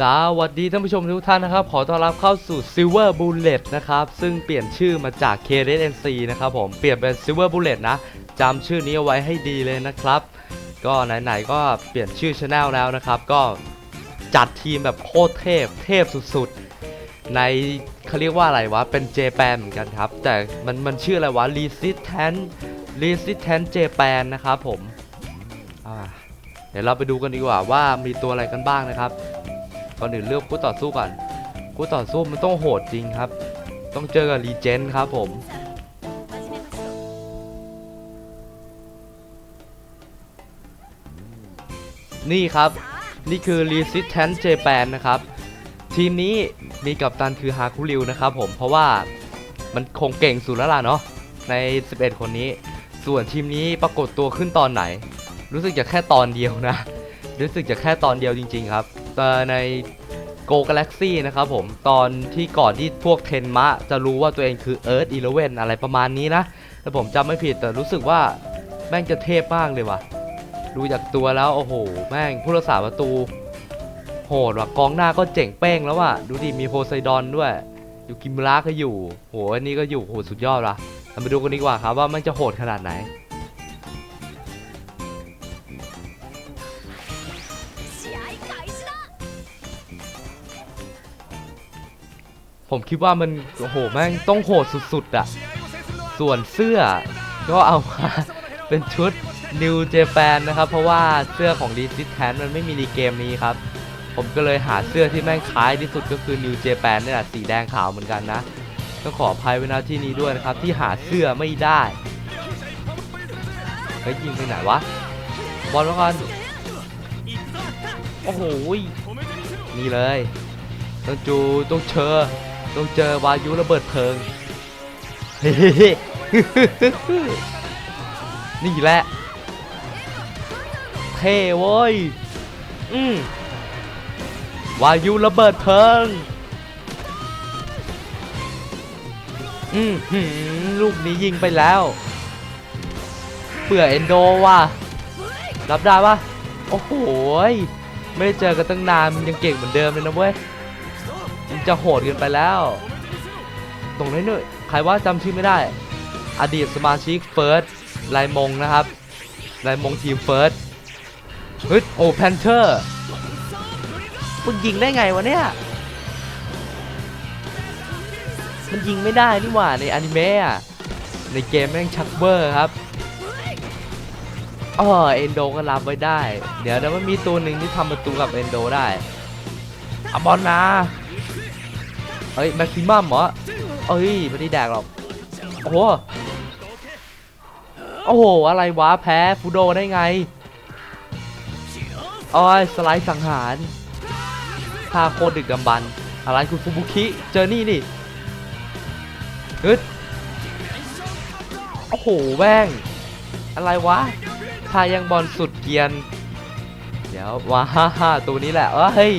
สวัสดีท่านผู้ชมทุกท่านนะครับ ขอต้อนรับเข้าสู่ Silver Bullet นะครับ ซึ่งเปลี่ยนชื่อมาจาก KDNC นะครับผม เปลี่ยนเป็น Silver Bullet นะจำชื่อนี้เอาไว้ให้ดีเลยนะครับ ก็ไหนๆก็เปลี่ยนชื่อช anel แล้วนะครับ ก็จัดทีมแบบโคตรเทพ เทพสุดๆ ในเขาเรียกว่าอะไรวะ เป็น Japan เหมือนกันครับ แต่มันมันชื่ออะไรวะ Resistant Resistant Japan นะครับผม เดี๋ยวเราไปดูกันดีกว่าว่ามีตัวอะไรกันบ้างนะครับ ก่อนอื่นเลือกคู่ต่อสู้ก่อนคู่ต่อสู้มันต้องโหดจริงครับ ต้องเจอกับรีเจนครับผมนี่ครับ นี่คือ Resistance Japan นะครับ ทีมนี้มีกัปตันคือฮาคุริวนะครับผมเพราะว่ามันคงเก่งสุดแล้วล่ะเนาะใน 11 คนนี้ ส่วนทีมนี้ปรากฏตัวขึ้นตอนไหน รู้สึกจะแค่ตอนเดียวนะ รู้สึกจะแค่ตอนเดียวจริง ๆ ครับ แต่ใน Go Galaxy นะครับผมตอนที่ก่อนที่พวกเทนมะจะรู้ว่าตัวเองคือ Earth Eleven อะไรประมาณนี้นะแต่ผมจำไม่ผิดแต่รู้สึกว่าแม่งจะเทพมากเลยว่ะดูจากตัวแล้วโอ้โห แม่งผู้รักษาประตู โหดว่ะกองหน้าก็เจ๋งเป้งแล้วว่ะดูดิมีโพไซดอนด้วย อยู่กิมราก็อยู่โหอันนี้ก็อยู่โหสุดยอดว่ะเรามาดูกันดีกว่าครับว่ามันจะโหดขนาดไหน ผมคิดว่ามันโอ้โหแม่งต้องโหดสุดๆอะส่วนเสื้อก็เอามาเป็นชุด New Japan นะครับ เพราะว่าเสื้อของ d ีซิแทนมันไม่มีในเกมนี้ครับ ผมก็เลยหาเสื้อที่แม่งคล้ายที่สุดก็คือ New Japan นี่แหละสีแดงขาวเหมือนกันนะต้องขออภัยไว้นะที่นี้ด้วยนะครับ ที่หาเสื้อไม่ได้เฮ้ยยิงไปไหนวะ บอลมาก่อนโอ้โหนี่เลยต้องจูต้องเชอ ต้องเจอวายุระเบิดเพลิงเฮ้นี่แหละ เท่เว้ย อืมวายุระเบิดเพลิงอืมหืมลูกนี้ยิงไปแล้วเปื่อเอนโดว่ะ รับได้ปะโอ้โห ไม่ได้เจอกันตั้งนาน มันยังเก่งเหมือนเดิมเลยนะเว้ย จะโหดเกินไปแล้ว ตรงนี้เนี่ยใครว่าจำชื่อไม่ได้ อดีตสมาชิกเฟิร์สไลมงนะครับไลมงทีมเฟิร์สเฮ้ยโอ้แพนเทอร์มึงยิงได้ไงวะเนี่ยมันยิงไม่ได้นี่หว่าในอนิเมะในเกมแม่งชักเบอร์ครับอ๋อเอนโดก็รับไว้ได้ เดี๋ยวเดี๋ยวมันมีตัวหนึ่งที่ทำประตูกับเอนโดได้อบอลนะ เอ้ยแม็กซิมัมเหรอเอ้ยไม่ได้แดกหรอกโอ้โหโอ้โหอะไรวะแพ้ฟูโดได้ไงโอ้ยสไลด์สังหารทาโคดึกดำบรรพ์อะไรคุณฟูบุคิเจอนี่นี่ฮึดโอ้โหแว่งอะไรวะทายังบอลสุดเกียน เดี๋ยวว้าฮ่าตัวนี้แหละเอ้ย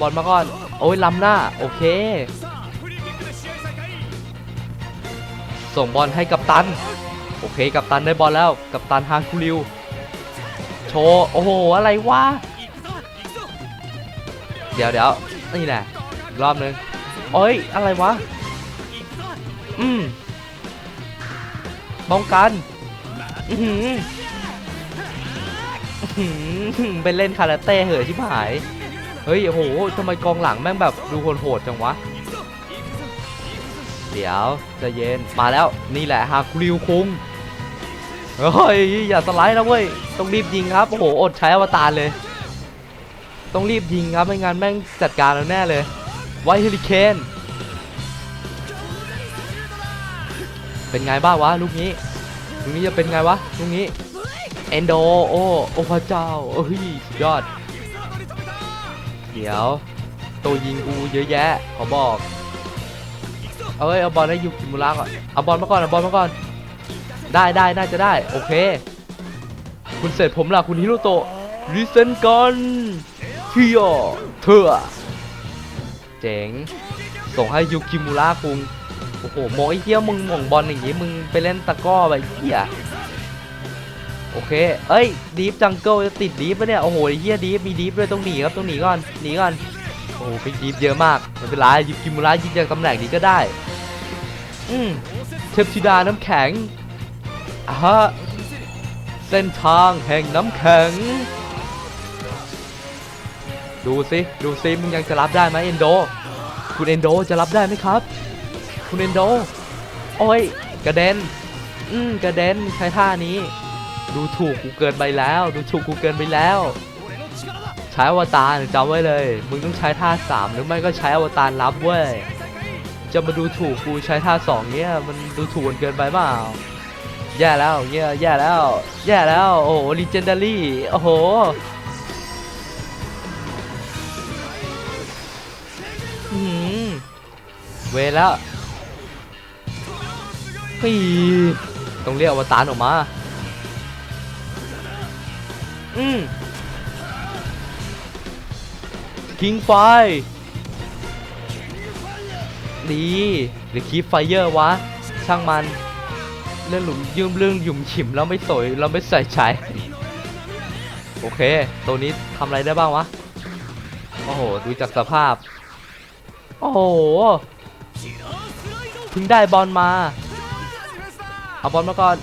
บอลมาก่อน โอ้ยล้ำหน้า โอเค ส่งบอลให้กับตัน โอเค กับตันได้บอลแล้ว กับตันฮาคุริว โชว์ โอ้โห อะไรวะ เดี๋ยวเดี๋ยวนี่แหละรอบนึงโอ้ย อะไรวะ อืมป้องกันอื้อหืออื้อหือไปเล่นคาราเต้เหอะชิบหาย ฮ้ยโอ้โหทำไมกองหลังแม่งแบบดูโหดจังวะ เดี๋ยวจะเย็นมาแล้วนี่แหละฮาคริวคุงเฮ้ยอย่าสไลด์นะเว้ยต้องรีบยิงครับโอ้โหอดใช้อวตารเลย ต้องรีบยิงครับไม่งั้นแม่งจัดการเราแน่เลยไวเฮลิเคนเป็นไงบ้างวะลูกนี้ลูกนี้จะเป็นไงวะลูกนี้เอนโดโอ้โอ้พระเจ้าเอ้ยยอด ดี๋ยว ตัวยิงกูเยอะแยะขอบอก เอ้ยเอาบอลให้ยูกิมุระก่อนเอาบอลมาก่อนเอาบอลมาก่อน ได้ได้น่าจะได้ โอเค คุณเสร็จผมล่ะคุณฮิโรโตะรีเซนกันเฮียเธอเจ๋ง ส่งให้ยูกิมุระคุงโอ้โหโมไอ้เหี้ยมึงม่งบอลอย่างงี้มึงไปเล่นตะก้อไปเหี้ย โอเค เอ้ยดีฟจังเกิลติดดีฟปะเนี่ย โอ้โหเฮียดีฟมีดีฟด้วยต้องหนีครับต้องหนีก่อน หนีก่อน โอ้โหเป็นดีฟเยอะมากไม่เป็นไรหยิบกิมูระยิงจากตำแหน่งนี้ก็ได้ อืมเทพธิดาน้ำแข็งอะฮะ เส้นทางแห่งน้ำแข็ง ดูสิ ดูสิ มึงยังจะรับได้ไหมเอนโด คุณเอนโดจะรับได้ไหมครับ คุณเอนโด โอ้ย กระเด็น อืม กระเด็นใช้ท่านี้ ดูถูกกูเกินไปแล้ว ดูถูกกูเกินไปแล้ว ใช้อวตารจำไว้เลย มึงต้องใช้ท่าสามหรือไม่ก็ใช้อวตารรับเว้ยจะมาดูถูกกูใช้ท่าสองเนี้ยมันดูถูกกันเกินไปเปล่าแย่แล้วเงี้ยแย่แล้ว แย่แล้ว โอ้โหลีเจนดารี่โอ้โหเวแล้วปีต้องเรียกอวตารออกมา อืมคิงไฟ ดี หรือคีฟไฟเยอร์วะ ช่างมันเรื่องหลุมยืมเรื่องหยุ่มฉิมแล้วไม่สวยเราไม่ใส่ใจโอเค ตัวนี้ทำอะไรได้บ้างวะ โอ้โห ดูจากสภาพ โอ้โหเพิ่งได้บอลมา เอาบอลมาก่อน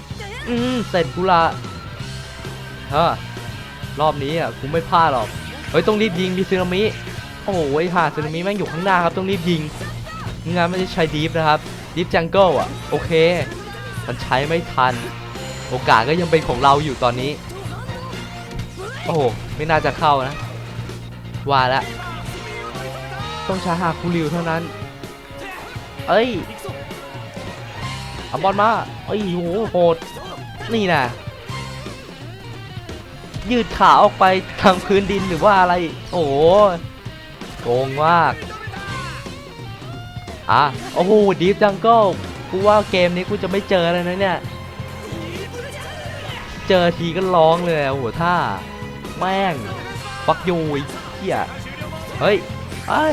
อืมเสร็จกูละเฮ้อ รอบนี้อะกูไม่พลาดหรอกเฮ้ยต้องรีบยิงมีซึนามิโอ้โหห่าซึนามิแม่งอยู่ข้างหน้าครับต้องรีบยิงงานไม่ได้ใช้ดีฟนะครับดีฟจังเกิลอะโอเค มันใช้ไม่ทัน โอกาสก็ยังเป็นของเราอยู่ตอนนี้ โอ้โห ไม่น่าจะเข้านะ ว่าล้วต้องใช้หาคูริวเท่านั้น เอ้ยเอาบอลมา เอ้ยโหโหด นี่นะ ยืดขาออกไปทางพื้นดินหรือว่าอะไร โอ้โหโกงมากอะโอ้โหดีฟจังเกิลกูว่าเกมนี้กูจะไม่เจอเลยนะเนี่ย เจอทีก็ร้องเลยโอ้โหท่าแม่งฟักยูไอ้เฮียเฮ้ยไอ้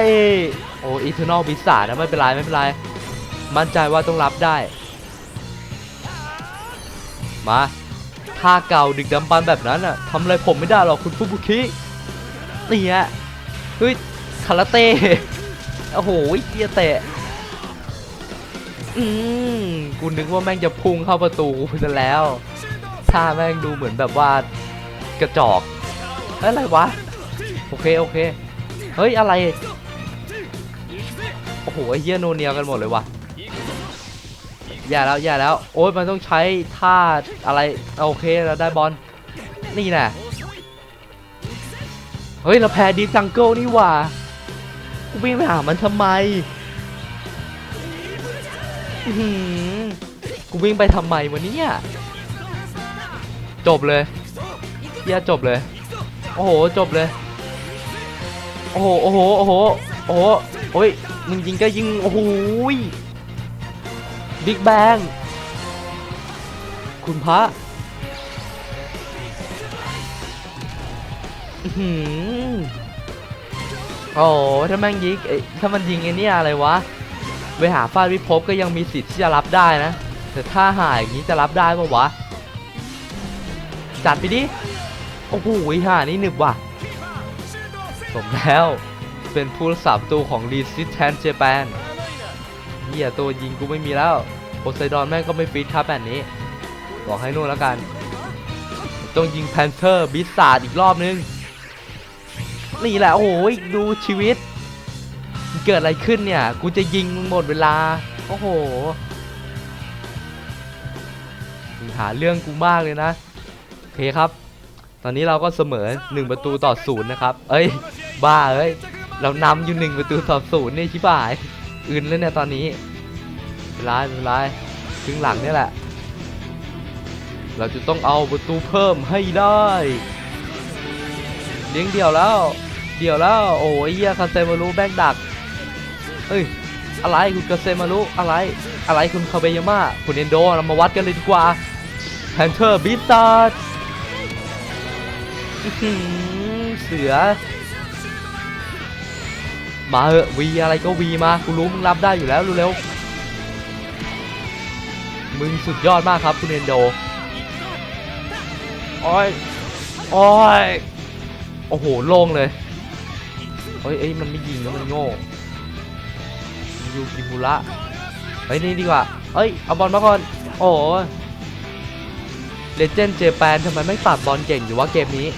โอ้อีเทอร์นอลบิสซานะไม่เป็นไรไม่เป็นไร มั่นใจว่าต้องรับได้ มา ท่าเก่าดึกดำบรรพ์แบบนั้นอะทำอะไรผมไม่ได้หรอกคุณฟุบุคินี่ฮะเฮ้ยคาราเต้โอ้โหเกียเตะอืมกูนึกว่าแม่งจะพุ่งเข้าประตูกูซะแล้วท่าแม่งดูเหมือนแบบว่ากระจอกเอ้ยอะไรวะโอเคโอเคเฮ้ยอะไรโอ้โหเหี้ยโนเนียกันหมดเลยวะ แย่าแล้วแย่าแล้ว โอ้ยมันต้องใช้ท่าอะไร โอเคเราได้บอล นี่แน่เฮ้ย เราแพ้ดีจังเกิลนี่ว่ากูวิ่งไปหามันทำไมกูวิ่งไปทำไมวะเนี่ยจบเลยเหี้ยจบเลย โอ้โห จบเลย โอ้โห โอ้โห โอ้โห โอ้โห โอ้ย มึงยิงก็ยิง โอ้โห บิ๊กแบง คุณพระอือหือโอ้ถ้าแม่งยิงถ้ามันยิงไอ้นี่อะไรวะ ไปหาฟาดวิภพก็ยังมีสิทธิ์ที่จะรับได้นะ แต่ถ้าหายอย่างนี้จะรับได้ปะวะ จัดไปดิ โอ้โหห่านี่หนึบว่ะ สมแล้ว เป็นผู้รักษาประตูของ Resistance Japan ฮียตัวยิงกูไม่มีแล้วโพไซดอนแม่งก็ไม่ฟิตครับแบบนี้ บอกให้นู่นแล้วกัน ต้องยิงแพนเทอร์บิสซาร์ดอีกรอบนึง นี่แหละโอ้โหดูชีวิต เกิดอะไรขึ้นเนี่ย กูจะยิงหมดเวลา โอ้โหหาเรื่องกูมากเลยนะโอเคครับ ตอนนี้เราก็เสมอ 1 ประตูต่อศูนย์นะครับ เอ้ย บ้าเอ้ย เรานำอยู่ 1 ประตูต่อศูนย์นี่ชิบหาย อื่นแล้วเนี่ยตอนนี้ไม่เป็นไรไม่เป็นไรครึ่งหลังเนี่ยแหละ เราจะต้องเอาประตูเพิ่มให้ได้ เลี้ยงเดี่ยวแล้ว เดี่ยวแล้ว โอ้ยเหี้ยคาเซมารุแบกดักเฮ้ย อะไรคุณคาเซมารุอะไร อะไรคุณคาเบยาม่าคุณเอนโดเรามาวัดกันเลยดีกว่าแพนเทอร์บิสตาร์เสือ มาเหอะวีอะไรก็วีมากูรู้มึงรับได้อยู่แล้วเร็วมึงสุดยอดมากครับคุณเอนโดโอ้ยโอ้ยโอ้โหโล่งเลยเฮ้ยเอ้ยมันไม่ยิงแล้วมันโง่ยูกิบุระเฮ้ยนี่ดีกว่าเอ้ยเอาบอลมาก่อนโอ้เลเจนด์เจแปนทำไมไม่ปรับบอลเก่งอยู่วะเกมนี้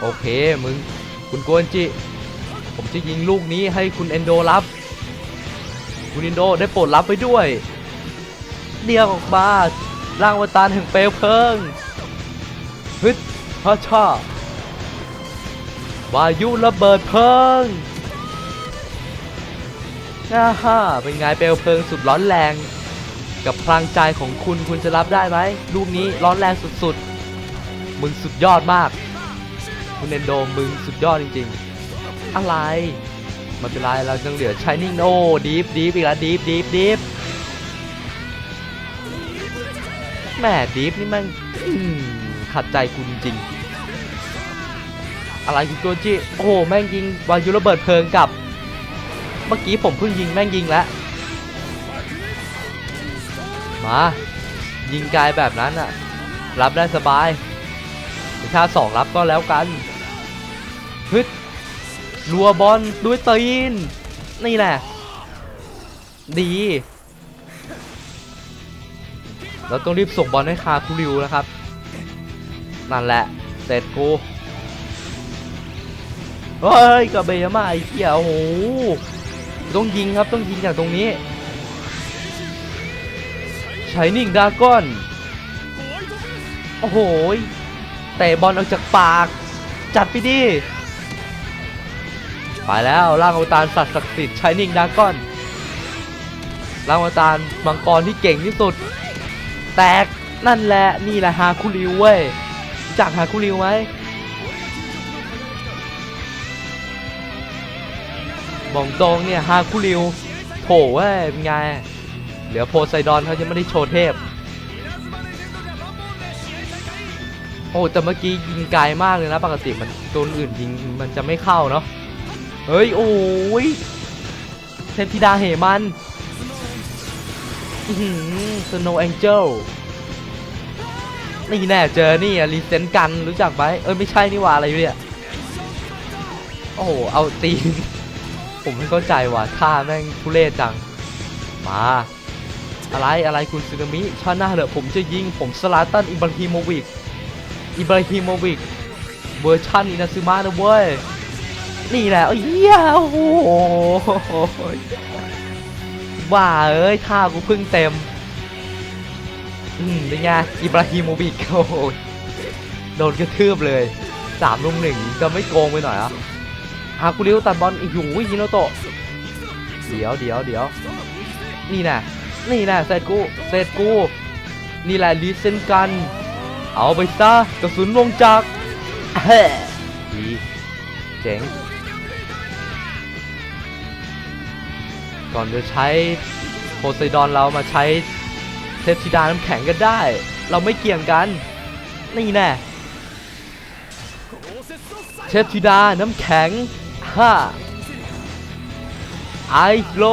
โอเคมึง คุณโกนจิ ผมจะยิงลูกนี้ให้คุณเอนโดรับ คุณเอนโดได้โปรดรับไปด้วย เดียวออกมาร่างวตารแห่งเปลวเพลิงฮึดฮาชาวายุระเบิดเพลิงน่าฮ่าเป็นไงเปลวเพลิงสุดร้อนแรง กับพลังใจของคุณคุณจะรับได้ไหมลูกนี้ร้อนแรงสุดๆ มึงสุดยอดมาก คุณเอนโดมึงสุดยอดจริง ๆ อะไรมันเป็นไรเรายังเหลือชายนิ่งโอ้ดีฟดีฟอีกแล้วดีฟดีฟดีฟแหม่ดีฟนี่แม่งขัดใจกูจริง อะไรคุณโกจิโอ้โหแม่งยิงวายุระเบิดเพลิงกับ เมื่อกี้ผมเพิ่งยิงแม่งยิงแล้วมายิงไกลแบบนั้นอะรับได้สบายถ้าสองรับก็แล้วกัน ฮึดรัวบอลด้วยตีน นี่แหละ ดี เราต้องรีบส่งบอลให้คาคูริวนะครับ นั่นแหละ เสร็จกูเฮ้ยกระเบยามาไอ้เหี้ยโอ้โหต้องยิงครับต้องยิงจากตรงนี้ชายนิ่งดาก้อน โอ้โหเตะบอลออกจากปาก จัดไปดิ ไปแล้วร่างอวตารสัตว์ศักดิ์สิทธิ์ชายนิ่งดาก้อนร่างอวตารมังกรที่เก่งที่สุด แตกนั่นแหละนี่แหละฮาคุริวเว้ยจากฮาคุริวไหมบอกตรงเนี่ยฮาคุริวโผเว้ยเป็นไงเหลือโพไซดอนเขาจะไม่ได้โชว์เทพ โอ้แต่เมื่อกี้ยิงไกลมากเลยนะ ปกติมันตัวอื่นยิงมันจะไม่เข้าเนาะ เฮ้ย โอ้ยเทพธิดาเหมันสโนว์แองเจิลนี่แน่เจอนี่รีเซนกันรู้จักไหมเอ้ยไม่ใช่นี่ว่าอะไรเนี่ย โอ้โห เอาตีน ผมไม่เข้าใจว่ะท่าแม่งทุเรศจัง มา อะไรอะไรคุณซึนามิชาติหน้าเหรอะผมจะยิง ผมสลาตันอิบราฮิโมวิก อิบราฮิโมวิก เวอร์ชันอินาซึมะนะเว้ย นี่แหละเอ้ยเหี้ยโอ้โหว่าเอ้ยท่ากูเพิ่งเต็ม อืมเป็นไงอิบราฮิโมวิกโอ้โหโดนกระทืบเลยสามลุมหนึ่งจะไม่โกงไปหน่อยหรอะฮาคุริวตัดบอลอีกหูยิโนโตะเดี๋ยวเดี๋ยวเดี๋ยวนี่นะนี่นะเสร็จกูเสร็จกู นี่แหละลีเซนกัน เอาไปซะกระสุนวงจักเฮ้ดีเจ๋ง ก่อนจะใช้โพไซดอนเรามาใช้เทพธิดาน้ำแข็งกันได้ เราไม่เกี่ยงกัน นี่แน่เทพธิดาน้ำแข็งฮ่าไอโล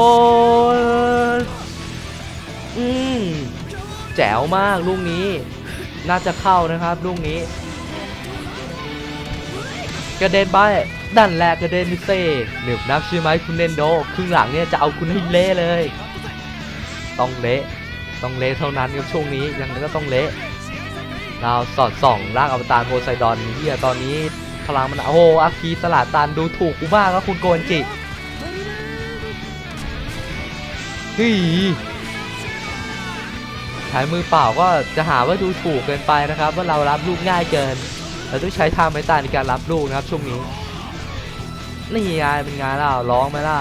อืมแจ๋วมากลูกนี้ น่าจะเข้านะครับลูกนี้ กระเด็นไปดันแหลกกระเด็นมิเซ่หนึบนักใช่ไหมคุณเนนโดครึ่งหลังเนี่ยจะเอาคุณให้เละเลย ต้องเละต้องเละเท่านั้นครับช่วงนี้ยังไงก็ต้องเละเราสอดส่องร่างอวตารโพไซดอนเฮียตอนนี้พลังมันโอ้อาคีสลัดตันดูถูกกูมากครับคุณโกนจิฮ้ยใช้มือเปล่าก็จะหาว่าดูถูกเกินไปนะครับ ว่าเรารับลูกง่ายเกิน เราต้องใช้ท่าไม้ตายในการรับลูกนะครับช่วงนี้นี่ไงเป็นไงล่ะร้องไหมล่ะ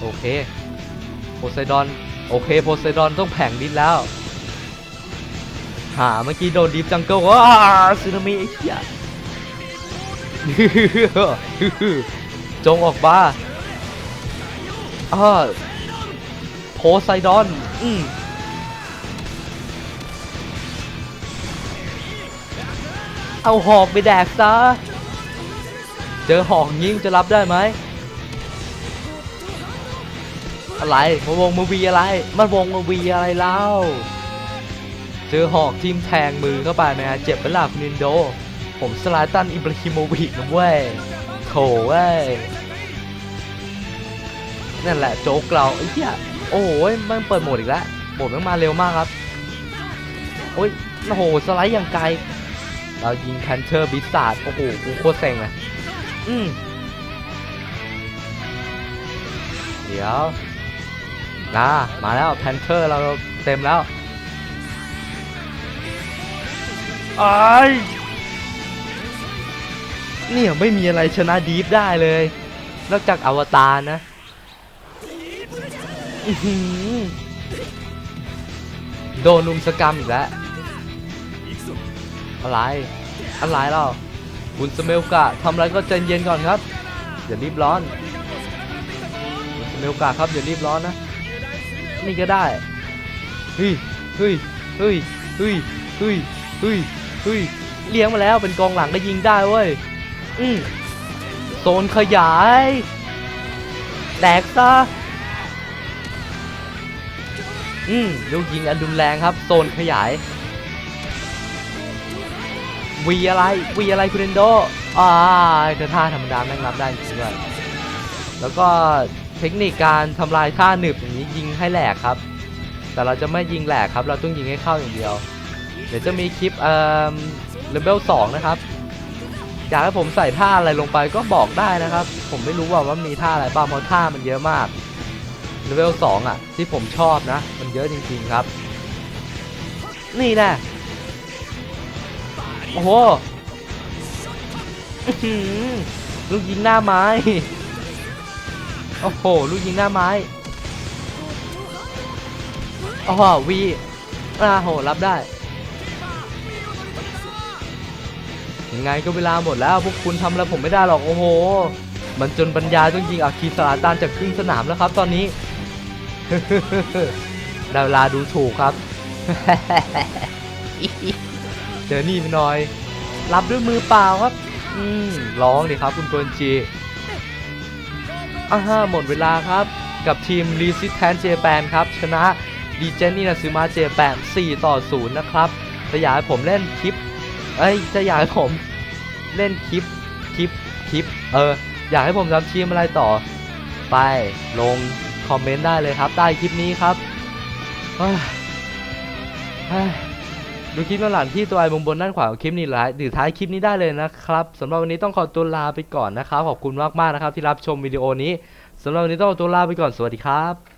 โอเคโพไซดอนโอเคโพไซดอนต้องแผงดินแล้วหาเมื่อกี้โดนดิฟจังเกิลว้าซึนามิไอ้เหี้ยจงออกมาอ่าโพไซดอนอืม เอาหอกไปแดกซะ เจอหอกยิงจะรับได้ไหม อะไรมาวงมาวีอะไร มันวงมาวีอะไรเล่า เจอหอกทีมแทงมือเข้าไปนะฮะเจ็บไปล่ะคุณนินโด ผมสลาตันอิบราฮิโมวิกนะเว้ยโถเว้ย นั่นแหละโจ๊กเราไอ้เหี้ยโอ้โหมันเปิดโหมดอีกแล้วโหมดมันมาเร็วมากครับ โอ้ยโอ้โห สไลด์อย่างไกล เรายิงแคนเทอร์บิสซาร์ดโอ้โหกูโคตรเซ็งเลยอืมเดี๋ยวนะมาแล้วแพนเทอร์เราเต็มแล้วไอ้ยเนี่ยไม่มีอะไรชนะดีฟได้เลย นอกจากอวตารนะโดนลุมสกรรมอีกแล้ว อะไร อะไรเราคุณสเมลกะทำอะไรก็ใจเย็นก่อนครับ อย่ารีบร้อนคุณสเมลกะครับอย่ารีบร้อนนะ นี่ก็ได้เฮ้ยเฮ้ยเฮ้ยเฮ้ยเฮ้ยเฮ้ยเฮ้ยเลี้ยงมาแล้วเป็นกองหลังก็ยิงได้เว้ย อืมโซนขยาย แตกซะอืมลูกยิงอันรุนแรงครับ โซนขยาย วีอะไรวีอะไรคุณเอนโดอ่าแต่ท่าธรรมดาแม่งรับได้จริงด้วยแล้วก็เทคนิคการทำลายท่าหนึบอย่างนี้ยิงให้แหลกครับ แต่เราจะไม่ยิงแหลกครับ เราต้องยิงให้เข้าอย่างเดียว เดี๋ยวจะมีคลิปเอ่อเลเวลสองนะครับอยากให้ผมใส่ท่าอะไรลงไปก็บอกได้นะครับ ผมไม่รู้ว่าว่ามีท่าอะไรบ้างเพราะท่ามันเยอะมากเลเวลสองอะ ที่ผมชอบนะ มันเยอะจริงๆครับ นี่แน่โอ้ โหอื้อหือลูกยิงหน้าไม้ โอ้โห ลูกยิงหน้าไม้ โอ้โหวีอ่าโห รับได้ ยังไงก็เวลาหมดแล้วพวกคุณทำอะไรผมไม่ได้หรอก โอ้โห มันจนปัญญาต้องยิงอาคีสลาตานจากครึ่งสนามแล้วครับตอนนี้ได้เวลาดูถูกครับ เจอนี่ไปหน่อย รับด้วยมือเปล่าครับ อืมร้องดิครับคุณโกนจีอ่าฮะหมดเวลาครับ กับทีม Resistance Japan ครับ ชนะดีเจนี่นาซึมาเจแปน4ต่อ 0 นะครับแต่อยากให้ผมเล่นคลิป เอ้ยจะอยากให้ผมเล่นคลิป คลิป คลิป เออ อยากให้ผมทำทีมอะไรต่อ ไป ลงคอมเมนต์ได้เลยครับ ใต้คลิปนี้ครับเฮ้ยเฮ้ย ดูคลิปย้อนหลังที่ตัวไอ้มุมบนด้านขวาของคลิปนี้หรือหรือท้ายคลิปนี้ได้เลยนะครับสำหรับวันนี้ต้องขอตัวลาไปก่อนนะครับ ขอบคุณมากๆนะครับที่รับชมวิดีโอนี้สำหรับวันนี้ต้องขอตัวลาไปก่อนสวัสดีครับ